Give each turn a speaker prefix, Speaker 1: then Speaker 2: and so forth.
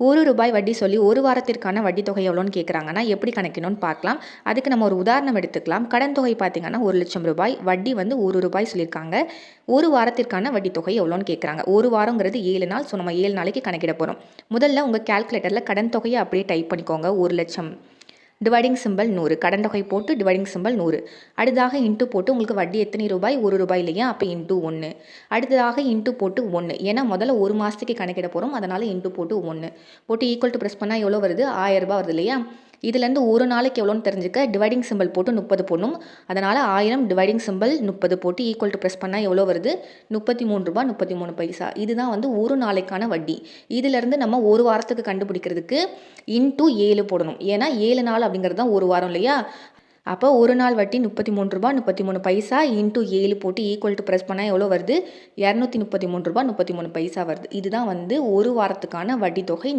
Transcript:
Speaker 1: ஒரு ரூபாய் வட்டி சொல்லி ஒரு வாரத்திற்கான வட்டி தொகை எவ்வளோன்னு கேட்குறாங்கன்னா எப்படி கணக்கணும்னு பார்க்கலாம். அதுக்கு நம்ம ஒரு உதாரணம் எடுத்துக்கலாம். கடன் தொகை பார்த்திங்கன்னா ஒரு லட்சம் ரூபாய். வட்டி வந்து ஒரு ரூபாய் சொல்லியிருக்காங்க. ஒரு வாரத்திற்கான வட்டி தொகை எவ்வளோன்னு கேட்குறாங்க ஒரு வாரங்கிறது ஏழு நாள். ஸோ நம்ம ஏழு நாளைக்கு கணக்கிட போகிறோம் முதல்ல உங்கள் கேல்குலேட்டரில் கடன் தொகையை அப்படியே டைப் பண்ணிக்கோங்க. ஒரு லட்சம் டிவைடிங் சிம்பல் நூறு. கடன் தொகை போட்டு டிவைடிங் சிம்பிள் நூறு. அடுத்ததாக இன்ட்டு போட்டு உங்களுக்கு வட்டி எத்தனை ரூபாய்? ஒரு ரூபாய் இல்லையா? அப்போ இன்ட்டு ஒன்று அடுத்ததாக இன்ட்டு போட்டு ஒன்று ஏன்னா முதல்ல ஒரு மாதத்துக்கு கணக்கிட போகிறோம் அதனால் இன்ட்டு போட்டு ஒன்று போட்டு ஈக்குவல் டு ப்ரெஸ் பண்ணால் எவ்வளோ வருது? ஆயிரம் ரூபாய் வருது இல்லையா? இதுலேருந்து ஒரு நாளைக்கு எவ்வளோன்னு தெரிஞ்சுக்க. டிவைடிங் சிம்பிள் போட்டு முப்பது போடணும். அதனால் ஆயிரம் டிவைடிங் சிம்பிள் முப்பது போட்டு ஈக்குவல் டு ப்ரெஸ் பண்ணால் எவ்வளோ வருது? முப்பத்தி மூணு ரூபா முப்பத்தி மூணு பைசா. இதுதான் வந்து ஒரு நாளைக்கான வட்டி. இதிலேருந்து நம்ம ஒரு வாரத்துக்கு கண்டுபிடிக்கிறதுக்கு இன்டூ ஏழு போடணும். ஏன்னா ஏழு நாள் அப்படிங்கிறது தான் ஒரு வாரம் இல்லையா? அப்போ ஒரு நாள் வட்டி முப்பத்தி மூணு ரூபா முப்பத்தி மூணு பைசா இன்ட்டு ஏழு போட்டு ஈக்குவல் டு ப்ரெஸ் பண்ணால் எவ்வளோ வருது? இரநூத்தி முப்பத்தி மூணு ரூபா முப்பத்தி மூணு பைசா வருது. இதுதான் வந்து ஒரு வாரத்துக்கான வட்டி தொகை